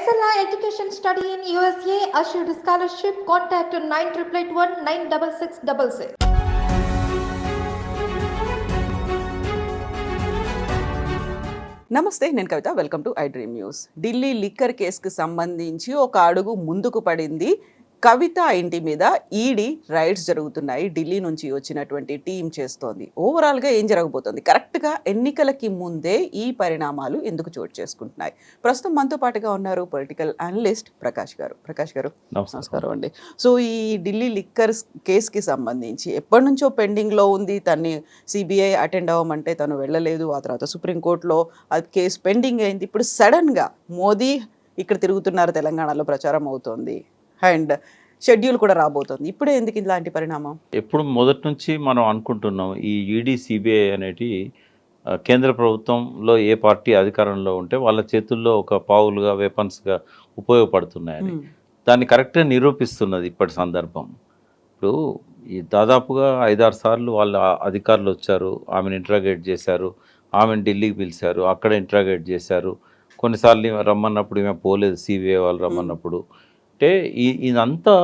Excella Education Study in USA assured scholarship. Contact 9881 96666. నమస్తే నేను Kavitha welcome to I dream news Delhi liquor కేసుకు సంబంధించి ఒక అడుగు ముందుకు పడింది కవిత ఇంటి మీద ఈడీ రైడ్స్ జరుగుతున్నాయి. ఢిల్లీ నుంచి వచ్చినటువంటి టీం చేస్తోంది. ఓవరాల్గా ఏం జరగబోతోంది? కరెక్ట్గా ఎన్నికలకి ముందే ఈ పరిణామాలు ఎందుకు చోటు చేసుకుంటున్నాయి? ప్రస్తుతం మనతో పాటుగా ఉన్నారు పొలిటికల్ అనలిస్ట్ ప్రకాష్ గారు. ప్రకాష్ గారు నమస్కారం. అండి. సో ఈ ఢిల్లీ లిక్కర్ కేసుకి సంబంధించి ఎప్పటి నుంచో పెండింగ్లో ఉంది. తన్ని సిబిఐ అటెండ్ అవ్వమంటే తను వెళ్ళలేదు. ఆ తర్వాత సుప్రీంకోర్టులో అది కేసు పెండింగ్ అయింది. ఇప్పుడు సడన్గా మోదీ ఇక్కడ తిరుగుతున్నారు తెలంగాణలో ప్రచారం అవుతోంది. అండ్ షెడ్యూల్ కూడా రాబోతోంది. ఇప్పుడే ఎందుకు ఇలాంటి పరిణామం? ఎప్పుడు మొదటి నుంచి మనం అనుకుంటున్నాం ఈ ఈడీ సిబిఐ అనేటి ఆ, కేంద్ర ప్రభుత్వంలో ఏ పార్టీ అధికారంలో ఉంటే వాళ్ళ చేతుల్లో ఒక పావులుగా వెపన్స్గా ఉపయోగపడుతున్నాయని. మ్మ్. దాన్ని కరెక్ట్గా నిరూపిస్తున్నది ఇప్పటి సందర్భం. ఇప్పుడు ఈ దాదాపుగా ఐదారు సార్లు వాళ్ళ అధికారులు వచ్చారు ఆమెను ఇంట్రాగేట్ చేశారు ఆమెను ఢిల్లీకి పిలిచారు అక్కడ ఇంట్రాగేట్ చేశారు. కొన్నిసార్లు రమ్మన్నప్పుడు ఈమె పోలేదు సిబిఐ వాళ్ళు రమ్మన్నప్పుడు. అంటే ఈ ఇదంతా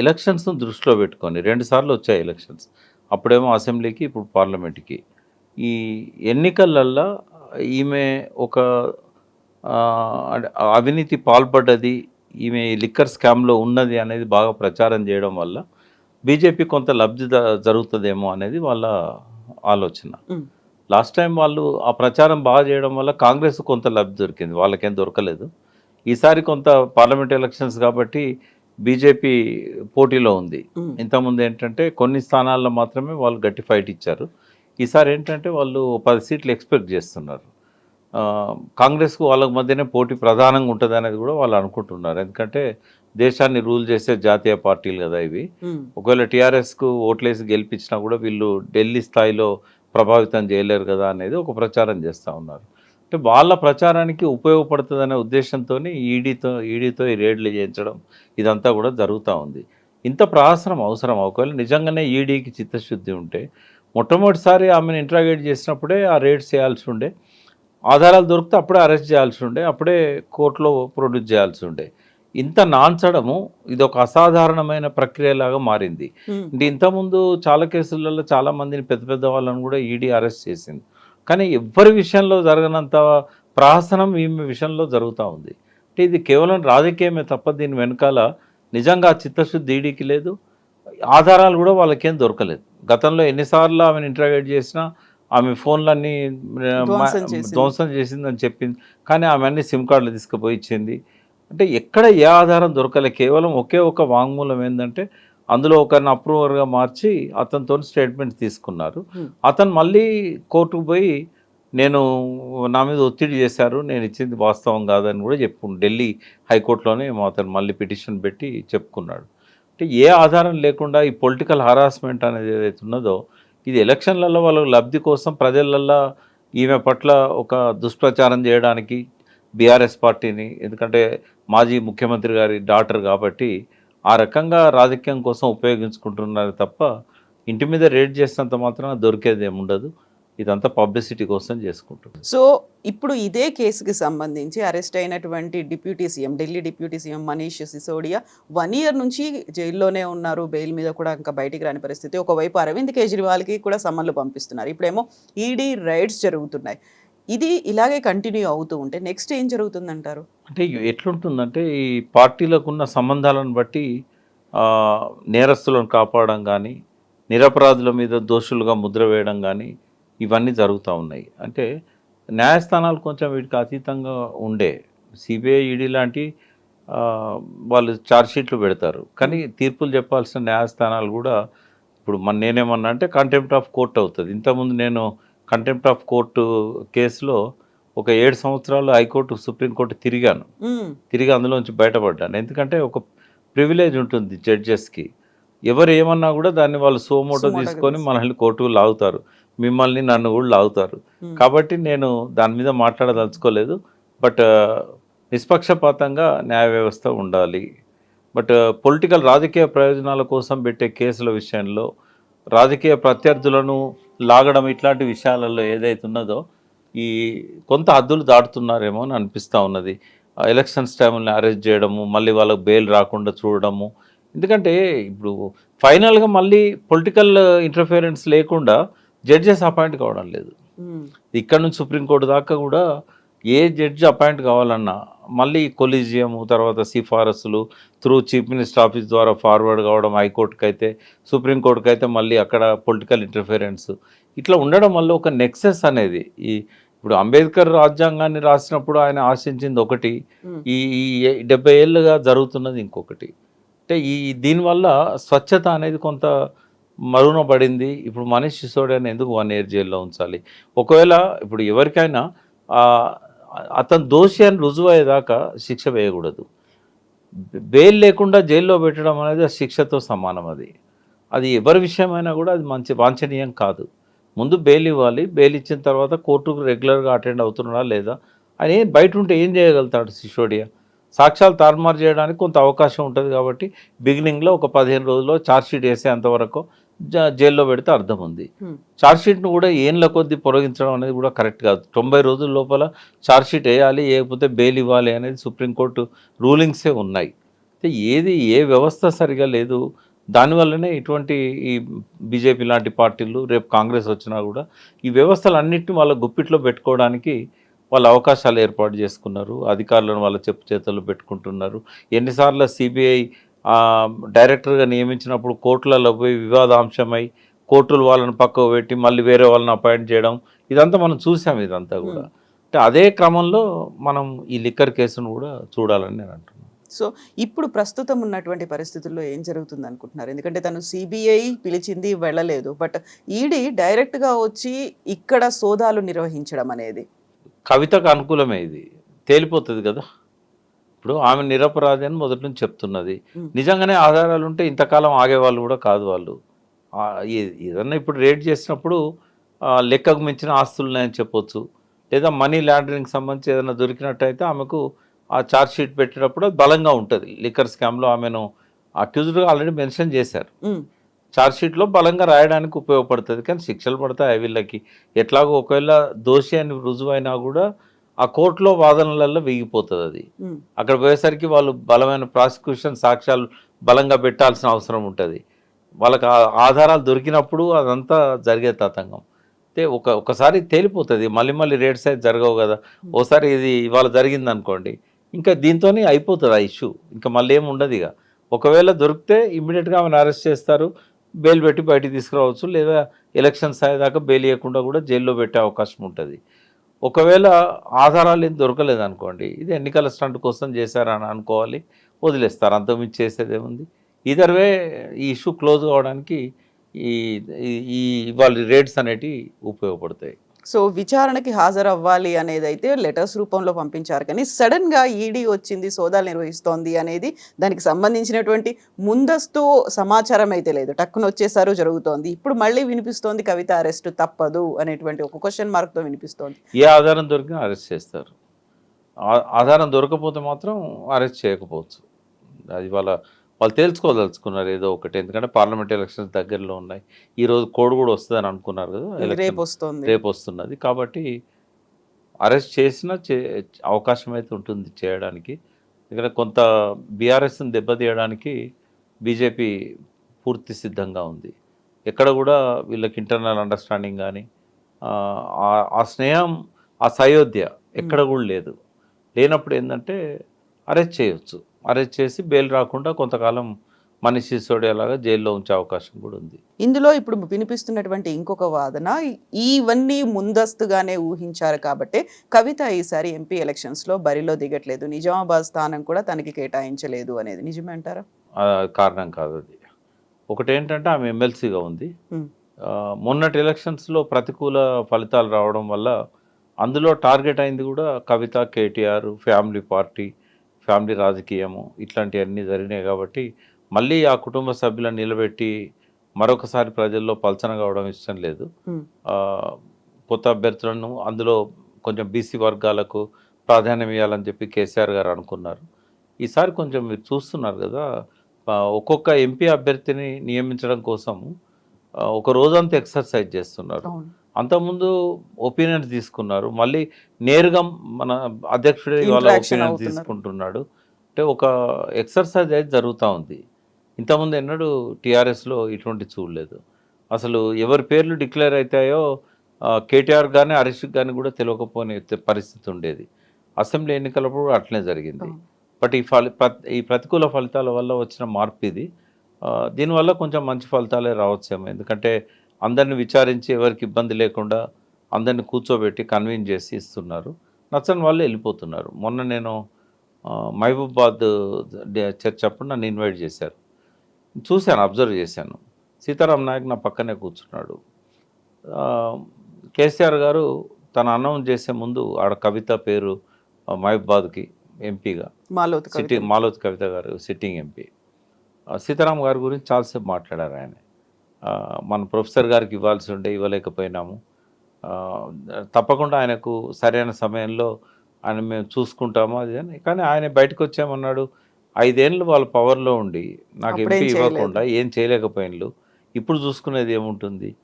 ఎలక్షన్స్ను దృష్టిలో పెట్టుకొని రెండు సార్లు వచ్చాయి ఎలక్షన్స్. అప్పుడేమో అసెంబ్లీకి ఇప్పుడు పార్లమెంట్కి. ఈ ఎన్నికలల్లో ఈమె ఒక అవినీతి పాల్పడ్డది ఈమె లిక్కర్ స్కామ్లో ఉన్నది అనేది బాగా ప్రచారం చేయడం వల్ల బీజేపీ కొంత లబ్ధి జరుగుతుందేమో అనేది వాళ్ళ ఆలోచన. లాస్ట్ టైం వాళ్ళు ఆ ప్రచారం బాగా చేయడం వల్ల కాంగ్రెస్ కొంత లబ్ధి దొరికింది. వాళ్ళకేం దొరకలేదు. ఈసారి కొంత పార్లమెంట్ ఎలక్షన్స్ కాబట్టి బీజేపీ పోటీలో ఉంది. ఇంతకుముందు ఏంటంటే కొన్ని స్థానాల్లో మాత్రమే వాళ్ళు గట్టి ఫైట్ ఇచ్చారు. ఈసారి ఏంటంటే వాళ్ళు పది సీట్లు ఎక్స్పెక్ట్ చేస్తున్నారు. కాంగ్రెస్కు వాళ్ళ మధ్యనే పోటీ ప్రధానంగా ఉంటుంది అనేది కూడా వాళ్ళు అనుకుంటున్నారు. ఎందుకంటే దేశాన్ని రూల్ చేసే జాతీయ పార్టీలు కదా ఇవి. ఒకవేళ టీఆర్ఎస్కు ఓట్లేసి గెలిపించినా కూడా వీళ్ళు ఢిల్లీ స్థాయిలో ప్రభావితం చేయలేరు కదా అనేది ఒక ప్రచారం చేస్తూ ఉన్నారు. అంటే వాళ్ళ ప్రచారానికి ఉపయోగపడుతుందనే ఉద్దేశంతో ఈడీతో ఈడీతో ఈ రేడ్లు చేయించడం ఇదంతా కూడా జరుగుతూ ఉంది. ఇంత ప్రహసనం అవసరం. ఒకవేళ నిజంగానే ఈడీకి చిత్తశుద్ధి ఉంటే మొట్టమొదటిసారి ఆమెను ఇంట్రాగేట్ చేసినప్పుడే ఆ రేడ్స్ చేయాల్సి ఉండే. ఆధారాలు దొరికితే అప్పుడే అరెస్ట్ చేయాల్సి ఉండే. అప్పుడే కోర్టులో ప్రొడ్యూస్ చేయాల్సి ఉండే. ఇంత నాంచడము ఇది ఒక అసాధారణమైన ప్రక్రియలాగా మారింది. అంటే ఇంతకుముందు చాలా కేసులలో చాలా మందిని పెద్ద పెద్ద వాళ్ళని కూడా ఈడీ అరెస్ట్ చేసింది. కానీ ఎవ్వరి విషయంలో జరగనంత ప్రహసనం ఈమె విషయంలో జరుగుతూ ఉంది. అంటే ఇది కేవలం రాజకీయమే తప్ప దీని వెనకాల నిజంగా చిత్తశుద్ధి ఈడీకి లేదు. ఆధారాలు కూడా వాళ్ళకేం దొరకలేదు. గతంలో ఎన్నిసార్లు ఆమెను ఇంటరాగేట్ చేసినా ఆమె ఫోన్లన్నీ. ధ్వంసం చేసిందని చెప్పింది. కానీ ఆమె అన్ని సిమ్ కార్డులు తీసుకుపోయి ఇచ్చింది. అంటే ఎక్కడ ఏ ఆధారం దొరకలే. కేవలం ఒకే ఒక వాంగ్మూలం ఏంటంటే అందులో ఒకరిని అప్రూవర్గా మార్చి అతనితో స్టేట్మెంట్ తీసుకున్నారు. అతను మళ్ళీ కోర్టుకు పోయి నేను నా మీద ఒత్తిడి చేశారు నేను ఇచ్చింది వాస్తవం కాదని కూడా చెప్పు ఢిల్లీ హైకోర్టులోనే అతను మళ్ళీ పిటిషన్ పెట్టి చెప్పుకున్నాడు. అంటే ఏ ఆధారం లేకుండా ఈ పొలిటికల్ హరాస్మెంట్ అనేది ఏదైతే ఉన్నదో ఇది ఎలక్షన్లలో వాళ్ళ లబ్ధి కోసం ప్రజలల్లో ఈమె పట్ల ఒక దుష్ప్రచారం చేయడానికి బీఆర్ఎస్ పార్టీని ఎందుకంటే మాజీ ముఖ్యమంత్రి గారి డాటర్ కాబట్టి ఆ రకంగా రాజకీయం కోసం ఉపయోగించుకుంటున్నారు తప్ప ఇంటి మీద రేట్ చేసినంత మాత్రం దొరికేది ఏముండదు ఇదంతా పబ్లిసిటీ కోసం చేసుకుంటుంది సో ఇప్పుడు ఇదే కేసుకి సంబంధించి అరెస్ట్ అయినటువంటి deputy CM Delhi deputy CM Manish Sisodia one year నుంచి జైల్లోనే ఉన్నారు. బెయిల్ మీద కూడా ఇంకా బయటికి రాని పరిస్థితి. ఒకవైపు అరవింద్ కేజ్రీవాల్కి కూడా సమన్లు పంపిస్తున్నారు. ఇప్పుడేమో ఈడీ రైడ్స్ జరుగుతున్నాయి. ఇది ఇలాగే కంటిన్యూ అవుతూ ఉంటే నెక్స్ట్ ఏం జరుగుతుందంటారు? అంటే ఎట్లుంటుందంటే ఈ పార్టీలకు ఉన్న సంబంధాలను బట్టి నేరస్తులను కాపాడడం కానీ నిరపరాధుల మీద దోషులుగా ముద్ర వేయడం కానీ ఇవన్నీ జరుగుతూ ఉన్నాయి. అంటే న్యాయస్థానాలు కొంచెం వీటికి అతీతంగా ఉండే సిబిఐ ఈడీ లాంటి వాళ్ళు ఛార్జ్షీట్లు పెడతారు. కానీ తీర్పులు చెప్పాల్సిన న్యాయస్థానాలు కూడా ఇప్పుడు మన నేనేమన్నా అంటే కంటెంప్ట్ ఆఫ్ కోర్ట్ అవుతుంది. ఇంతకుముందు నేను కంటెంప్ట్ ఆఫ్ కోర్టు కేసులో ఒక ఏడు సంవత్సరాలు హైకోర్టు సుప్రీంకోర్టు తిరిగాను. తిరిగి అందులోంచి బయటపడ్డాను. ఎందుకంటే ఒక ప్రివిలేజ్ ఉంటుంది జడ్జెస్కి ఎవరు ఏమన్నా కూడా దాన్ని వాళ్ళు సోమోటో తీసుకొని తీసు- మనల్ని కోర్టుకు లాగుతారు. మిమ్మల్ని నన్ను కూడా లాగుతారు. కాబట్టి నేను దాని మీద మాట్లాడదలుచుకోలేదు. బట్ నిష్పక్షపాతంగా న్యాయ వ్యవస్థ ఉండాలి. బట్ పొలిటికల్ రాజకీయ ప్రయోజనాల కోసం పెట్టే కేసుల విషయంలో రాజకీయ ప్రత్యర్థులను లాగడం ఇట్లాంటి విషయాలలో ఏదైతే ఉన్నదో ఈ కొంత హద్దులు దాటుతున్నారేమో అని అనిపిస్తూ ఉన్నది. ఎలక్షన్స్ టైంలో అరెస్ట్ చేయడము మళ్ళీ వాళ్ళకి బెయిల్ రాకుండా చూడడము. ఎందుకంటే ఇప్పుడు ఫైనల్గా మళ్ళీ పొలిటికల్ ఇంటర్ఫియరెన్స్ లేకుండా జడ్జెస్ అపాయింట్ కావడం లేదు. ఇక్కడ నుంచి సుప్రీంకోర్టు దాకా కూడా ఏ జడ్జి అపాయింట్ కావాలన్నా మళ్ళీ కొలీజియము తర్వాత సిఫారసులు త్రూ చీఫ్ మినిస్టర్ ఆఫీస్ ద్వారా ఫార్వర్డ్ కావడం హైకోర్టుకి అయితే సుప్రీంకోర్టుకి అయితే మళ్ళీ అక్కడ పొలిటికల్ ఇంటర్ఫిరెన్స్. ఇట్లా ఉండడం వల్ల ఒక నెక్సెస్ అనేది ఈ ఇప్పుడు అంబేద్కర్ రాజ్యాంగాన్ని రాసినప్పుడు ఆయన ఆశించింది ఒకటి. ఈ ఈ డెబ్బై ఏళ్ళుగా జరుగుతున్నది ఇంకొకటి. అంటే ఈ దీనివల్ల స్వచ్ఛత అనేది కొంత మరుగున పడింది ఇప్పుడు మనీష్ సిసోడియాని ఎందుకు వన్ ఇయర్ జైల్లో ఉంచాలి? ఒకవేళ ఇప్పుడు ఎవరికైనా అతను దోషి అని రుజువు అయ్యేదాకా శిక్ష వేయకూడదు. బెయిల్ లేకుండా జైల్లో పెట్టడం అనేది ఆ శిక్షతో సమానం అది. అది ఎవరి విషయమైనా కూడా అది మంచి వాంఛనీయం కాదు. ముందు బెయిల్ ఇవ్వాలి. బెయిల్ ఇచ్చిన తర్వాత కోర్టుకు రెగ్యులర్గా అటెండ్ అవుతున్నాడా లేదా? అని బయట ఉంటే ఏం చేయగలుగుతాడు సిసోడియా సాక్ష్యాలు తారుమారు చేయడానికి కొంత అవకాశం ఉంటుంది కాబట్టి బిగినింగ్లో ఒక పదిహేను రోజుల్లో ఛార్జ్షీట్ వేసేంతవరకు జైల్లో పెడితే అర్థం ఉంది. ఛార్జ్షీట్ను కూడా ఏండ్ల కొద్దీ పొరగించడం అనేది కూడా కరెక్ట్ కాదు. తొంభై రోజుల లోపల ఛార్జ్షీట్ వేయాలి వేయకపోతే బెయిల్ ఇవ్వాలి అనేది సుప్రీంకోర్టు రూలింగ్సే ఉన్నాయి. అయితే ఏది ఏ వ్యవస్థ సరిగా లేదు. దానివల్లనే ఇటువంటి ఈ బీజేపీ లాంటి పార్టీలు రేపు కాంగ్రెస్ వచ్చినా కూడా ఈ వ్యవస్థలన్నింటినీ వాళ్ళ గుప్పిట్లో పెట్టుకోవడానికి వాళ్ళ అవకాశాలు ఏర్పాటు చేసుకున్నారు. అధికారులను వాళ్ళ చెప్పు చేతుల్లో పెట్టుకుంటున్నారు. ఎన్నిసార్లు సిబిఐ డైరెక్టర్గా నియమించినప్పుడు కోర్టులలో పోయి వివాదాంశమై కోర్టులు వాళ్ళని పక్కకు పెట్టి మళ్ళీ వేరే వాళ్ళని అపాయింట్ చేయడం ఇదంతా మనం చూసాం ఇదంతా కూడా. అంటే అదే క్రమంలో మనం ఈ లిక్కర్ కేసును కూడా చూడాలని నేను అంటున్నాను. సో ఇప్పుడు ప్రస్తుతం ఉన్నటువంటి పరిస్థితుల్లో ఏం జరుగుతుంది అనుకుంటున్నారు? ఎందుకంటే తను సిబిఐ పిలిచింది వెళ్ళలేదు బట్ ఈడీ డైరెక్ట్గా వచ్చి ఇక్కడ సోదాలు నిర్వహించడం అనేది. కవితకు అనుకూలమే ఇది. తేలిపోతుంది కదా? ఇప్పుడు ఆమె నిరపరాధి అని మొదటి నుంచి చెప్తున్నది. నిజంగానే ఆధారాలు ఉంటే ఇంతకాలం ఆగేవాళ్ళు కూడా కాదు వాళ్ళు. ఏదన్నా ఇప్పుడు రేట్ చేసినప్పుడు లెక్కకు మించిన ఆస్తులు ఉన్నాయని చెప్పొచ్చు. లేదా మనీ లాండరింగ్ సంబంధించి ఏదైనా దొరికినట్టయితే ఆమెకు ఆ ఛార్జ్ షీట్ పెట్టేటప్పుడు బలంగా ఉంటుంది. లిక్కర్ స్కామ్లో ఆమెను అక్యూజ్డ్గా ఆల్రెడీ మెన్షన్ చేశారు. ఛార్జ్ షీట్లో బలంగా రాయడానికి ఉపయోగపడుతుంది. కానీ శిక్షలు పడతాయి వీళ్ళకి? ఎట్లాగో ఒకవేళ దోషి అని రుజువైనా కూడా ఆ కోర్టులో వాదనలలో వేగిపోతుంది అది అక్కడ పోయేసరికి వాళ్ళు బలమైన ప్రాసిక్యూషన్ సాక్ష్యాలు బలంగా పెట్టాల్సిన అవసరం ఉంటుంది. వాళ్ళకి ఆధారాలు దొరికినప్పుడు అదంతా జరిగే తతంగం. అయితే ఒక ఒకసారి తేలిపోతుంది. మళ్ళీ మళ్ళీ రేట్స్ అయితే జరగవు కదా. ఓసారి ఇది ఇవాళ జరిగింది అనుకోండి ఇంకా దీంతోనే అయిపోతుంది ఆ ఇష్యూ. ఇంకా మళ్ళీ ఏమి ఉండదు ఇక. ఒకవేళ దొరికితే ఇమ్మీడియట్గా ఆమెను అరెస్ట్ చేస్తారు. బెయిల్ పెట్టి బయటికి తీసుకురావచ్చు. లేదా ఎలక్షన్స్ అయ్యేదాకా బెయిల్ ఇవ్వకుండా కూడా జైల్లో పెట్టే అవకాశం ఉంటుంది. ఒకవేళ ఆధారాలు ఏం దొరకలేదు అనుకోండి ఇది ఎన్నికల స్టంట్ కోసం చేశారని అనుకోవాలి వదిలేస్తారు. అంతకుమించి చేసేదే ఉంది ఇదర్ వే ఈ ఇష్యూ క్లోజ్ కావడానికి ఈ ఈ- ఈ వాళ్ళ రేట్స్ అనేటివి ఉపయోగపడతాయి. సో విచారణకి హాజరవ్వాలి అనేది అయితే లెటర్స్ రూపంలో పంపించారు. కానీ సడన్గా ఈడీ వచ్చింది సోదాలు నిర్వహిస్తోంది అనేది దానికి సంబంధించినటువంటి ముందస్తు సమాచారం అయితే లేదు. టక్కున వచ్చేసారు జరుగుతోంది. ఇప్పుడు మళ్ళీ వినిపిస్తోంది కవిత అరెస్ట్ తప్పదు అనేటువంటి ఒక క్వశ్చన్ మార్క్తో వినిపిస్తోంది. ఏ ఆధారం దొరికినా అరెస్ట్ చేస్తారు. ఆ- ఆధారం దొరకపోతే మాత్రం అరెస్ట్ చేయకపోవచ్చు. అది వాళ్ళ వాళ్ళు తేల్చుకోదలుచుకున్నారు ఏదో ఒకటి. ఎందుకంటే పార్లమెంట్ ఎలక్షన్స్ దగ్గరలో ఉన్నాయి. ఈ రోజు కోడ్ కూడా వస్తుందని అనుకున్నారు కదా రేపు వస్తోంది. రేపు వస్తున్నది. కాబట్టి అరెస్ట్ చేసినా చే అవకాశం అయితే ఉంటుంది చేయడానికి. ఇక్కడ కొంత బీఆర్ఎస్ని దెబ్బతీయడానికి బీజేపీ పూర్తి సిద్ధంగా ఉంది. ఎక్కడ కూడా వీళ్ళకి ఇంటర్నల్ అండర్స్టాండింగ్ కానీ ఆ స్నేహం ఆ సయోధ్య ఎక్కడ కూడా లేదు. లేనప్పుడు ఏంటంటే అరెస్ట్ చేయొచ్చు. అరెస్ట్ చేసి బెయిల్ రాకుండా కొంతకాలం మనిషి సిసోడియాలాగా జైల్లో ఉంచే అవకాశం కూడా ఉంది. ఇందులో ఇప్పుడు వినిపిస్తున్నటువంటి ఇంకొక వాదన ఇవన్నీ ముందస్తుగానే ఊహించారు కాబట్టి కవిత ఈసారి ఎంపీ ఎలక్షన్స్లో బరిలో దిగట్లేదు. నిజామాబాద్ స్థానం కూడా తనకి కేటాయించలేదు అనేది. నిజమే అంటారా? కారణం కాదు అది. ఒకటి ఏంటంటే ఆమె ఎమ్మెల్సీగా ఉంది. మొన్నటి ఎలక్షన్స్లో ప్రతికూల ఫలితాలు రావడం వల్ల అందులో టార్గెట్ అయింది కూడా Kavitha KTR family party family రాజకీయము ఇట్లాంటివన్నీ జరిగినాయి కాబట్టి మళ్ళీ ఆ కుటుంబ సభ్యులను నిలబెట్టి మరొకసారి ప్రజల్లో పలచన కావడం ఇష్టం లేదు. కొత్త అభ్యర్థులను అందులో కొంచెం బీసీ వర్గాలకు ప్రాధాన్యం ఇవ్వాలని చెప్పి కేసీఆర్ గారు అనుకున్నారు. ఈసారి కొంచెం మీరు చూస్తున్నారు కదా ఒక్కొక్క ఎంపీ అభ్యర్థిని నియమించడం కోసం ఒక రోజంతా ఎక్సర్సైజ్ చేస్తున్నారు. అంతకుముందు ఒపీనియన్స్ తీసుకున్నారు. మళ్ళీ నేరుగా మన అధ్యక్షుడే వాళ్ళ ఒపీనియన్స్. తీసుకుంటున్నాడు. అంటే ఒక ఎక్సర్సైజ్ అయితే జరుగుతూ ఉంది. ఇంతకుముందు ఎన్నడూ టీఆర్ఎస్లో ఇటువంటి చూడలేదు. అసలు ఎవరి పేర్లు డిక్లేర్ అవుతాయో కేటీఆర్ కానీ హరీష్ కానీ కూడా తెలియకపోని పరిస్థితి ఉండేది. అసెంబ్లీ ఎన్నికలప్పుడు అట్లనే జరిగింది. బట్ ఈ ఫలి ప్రత్- ఈ ప్రతికూల ఫలితాల వల్ల వచ్చిన మార్పు ఇది దీనివల్ల కొంచెం మంచి ఫలితాలే రావచ్చేమో. ఎందుకంటే అందరిని విచారించి ఎవరికి ఇబ్బంది లేకుండా అందరిని కూర్చోబెట్టి కన్విన్స్ చేసి ఇస్తున్నారు. నచ్చని వాళ్ళు వెళ్ళిపోతున్నారు. మొన్న నేను మహబూబాద్ చర్చ్ అప్పుడు నన్ను ఇన్వైట్ చేశారు. చూశాను అబ్జర్వ్ చేశాను. సీతారాం నాయక్ నా పక్కనే కూర్చున్నాడు. కేసీఆర్ గారు తన అనౌన్స్ చేసే ముందు ఆడ కవిత పేరు మహబూబాద్కి ఎంపీగా. మాలోత్. సిట్టింగ్ మాలోత్ కవిత గారు సిట్టింగ్ ఎంపీ. సీతారాం గారి గురించి చాలాసేపు మాట్లాడారు ఆయన. మన ప్రొఫెసర్ గారికి ఇవ్వాల్సి ఉండే ఇవ్వలేకపోయినాము. తప్పకుండా ఆయనకు సరైన సమయంలో ఆయన మేము చూసుకుంటాము అది అని. కానీ ఆయన బయటకు వచ్చామన్నాడు ఐదేళ్ళు వాళ్ళ పవర్లో ఉండి నాకు ఎంపీ. ఇవ్వకుండా ఏం చేయలేకపోయినలు. ఇప్పుడు చూసుకునేది ఏముంటుంది?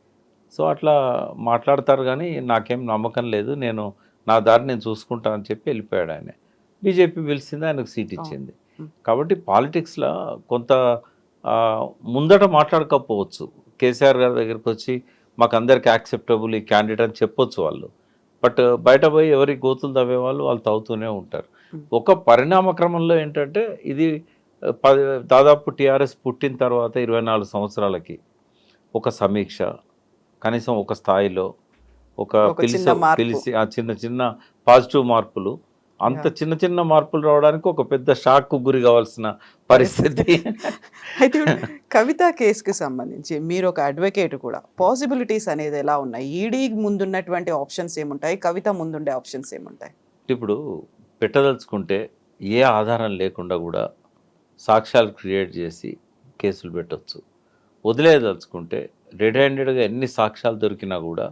సో అట్లా మాట్లాడతారు కానీ నాకేం నమ్మకం లేదు. నేను నా దారి నేను చూసుకుంటా అని చెప్పి వెళ్ళిపోయాడు ఆయన. బీజేపీ పిలిచింది ఆయనకు సీట్ ఇచ్చింది. కాబట్టి పాలిటిక్స్లో కొంత ముందట మాట్లాడకపోవచ్చు. కేసీఆర్ గారి దగ్గరికి వచ్చి మాకు అందరికి యాక్సెప్టబుల్ ఈ క్యాండిడేట్ అని చెప్పొచ్చు వాళ్ళు బట్ బయట పోయి ఎవరి గోతులు తవ్వే వాళ్ళు వాళ్ళు తవ్వుతూనే ఉంటారు. ఒక పరిణామ క్రమంలో ఏంటంటే ఇది పది దాదాపు టీఆర్ఎస్ పుట్టిన తర్వాత ఇరవై నాలుగు సంవత్సరాలకి ఒక సమీక్ష కనీసం ఒక స్థాయిలో ఒక పిలిచి. పిలిచి ఆ చిన్న చిన్న పాజిటివ్ మార్పులు అంత. చిన్న చిన్న మార్పులు రావడానికి ఒక పెద్ద షాక్ గురి కావాల్సిన పరిస్థితి. అయితే కవిత కేసుకి సంబంధించి మీరు ఒక అడ్వకేట్ కూడా పాసిబిలిటీస్ అనేది ఎలా ఉన్నాయి? ఈడీ ముందున్నటువంటి ఆప్షన్స్ ఏముంటాయి? కవిత ముందుండే ఆప్షన్స్ ఏముంటాయి? ఇప్పుడు పెట్టదలుచుకుంటే ఏ ఆధారం లేకుండా కూడా సాక్ష్యాలు క్రియేట్ చేసి కేసులు పెట్టొచ్చు. వదిలేదలుచుకుంటే రెడ్ హ్యాండెడ్గా ఎన్ని సాక్ష్యాలు దొరికినా కూడా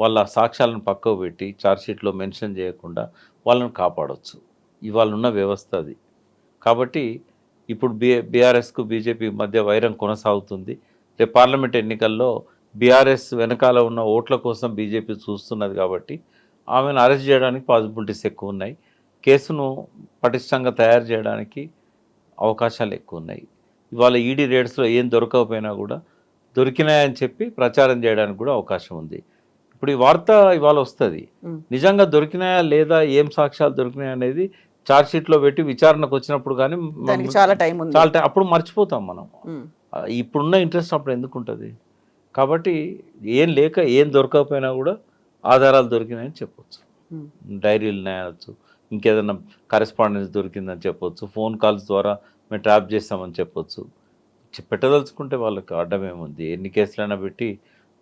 వాళ్ళ సాక్ష్యాలను పక్కకు పెట్టి చార్జ్షీట్లో మెన్షన్ చేయకుండా వాళ్ళని కాపాడవచ్చు ఇవాళ ఉన్న వ్యవస్థ అది. కాబట్టి ఇప్పుడు బి బీఆర్ఎస్కు బీజేపీ మధ్య వైరం కొనసాగుతుంది. రేపు పార్లమెంట్ ఎన్నికల్లో బీఆర్ఎస్ వెనకాల ఉన్న ఓట్ల కోసం బీజేపీ చూస్తున్నది కాబట్టి ఆమెను అరెస్ట్ చేయడానికి పాసిబిలిటీస్ ఎక్కువ ఉన్నాయి. కేసును పటిష్టంగా తయారు చేయడానికి అవకాశాలు ఎక్కువ ఉన్నాయి. ఇవాళ ఈడీ రేట్స్లో ఏం దొరకకపోయినా కూడా దొరికినాయని చెప్పి ప్రచారం చేయడానికి కూడా అవకాశం ఉంది. ఇప్పుడు ఈ వార్త ఇవాళ వస్తుంది. నిజంగా దొరికినాయా లేదా ఏం సాక్ష్యాలు దొరికినాయా అనేది ఛార్జ్షీట్లో పెట్టి విచారణకు వచ్చినప్పుడు కానీ చాలా టైం ఉంది. చాలా టైం అప్పుడు మర్చిపోతాం మనం. ఇప్పుడున్న ఇంట్రెస్ట్ అప్పుడు ఎందుకు ఉంటుంది? కాబట్టి ఏం లేక ఏం దొరకకపోయినా కూడా ఆధారాలు దొరికినాయని చెప్పొచ్చు. ఉమ్, డైరీలు ఉన్నాయనొచ్చు ఇంకేదైనా కరెస్పాండెన్స్ దొరికిందని చెప్పొచ్చు. ఫోన్ కాల్స్ ద్వారా మేము ట్రాప్ చేస్తామని చెప్పొచ్చు. పెట్టదలుచుకుంటే వాళ్ళకి అడ్డమేముంది ఎన్ని కేసులైనా పెట్టి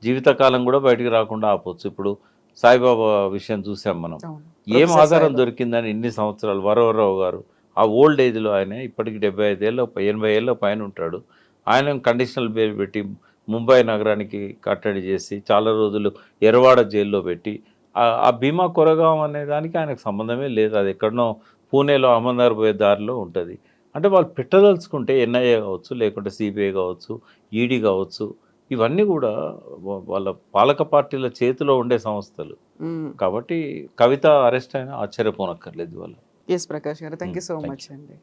జీవితకాలం కూడా బయటికి రాకుండా ఆపొచ్చు. ఇప్పుడు సాయిబాబా విషయం చూసాం మనం. ఏం ఆధారం. దొరికిందని ఇన్ని సంవత్సరాలు వరవరరావు గారు ఆ ఓల్డ్ ఏజ్లో ఆయన ఇప్పటికి డెబ్బై ఐదేళ్ళ ఎనభై ఏళ్ళ పైన ఉంటాడు. ఆయన కండిషనల్ బెయిల్ పెట్టి ముంబై నగరానికి కట్టడి చేసి చాలా రోజులు ఎరవాడ జైల్లో పెట్టి ఆ- భీమా కొరగాం అనే దానికి ఆయనకు సంబంధమే లేదు. అది ఎక్కడనో పూణేలో అహ్మదార్ పోయే దారిలో ఉంటుంది. అంటే వాళ్ళు పెట్టదలుచుకుంటే ఎన్ఐఏ కావచ్చు లేకుంటే సిబిఐ కావచ్చు ఈడీ కావచ్చు ఇవన్నీ కూడా వాళ్ళ పాలక పార్టీల చేతిలో ఉండే సంస్థలు. కాబట్టి కవిత అరెస్ట్ అయినా ఆశ్చర్యపోనక్కర్లేదు వాళ్ళు ఎస్ ప్రకాష్ గారు థ్యాంక్ యూ సో మచ్ అండి.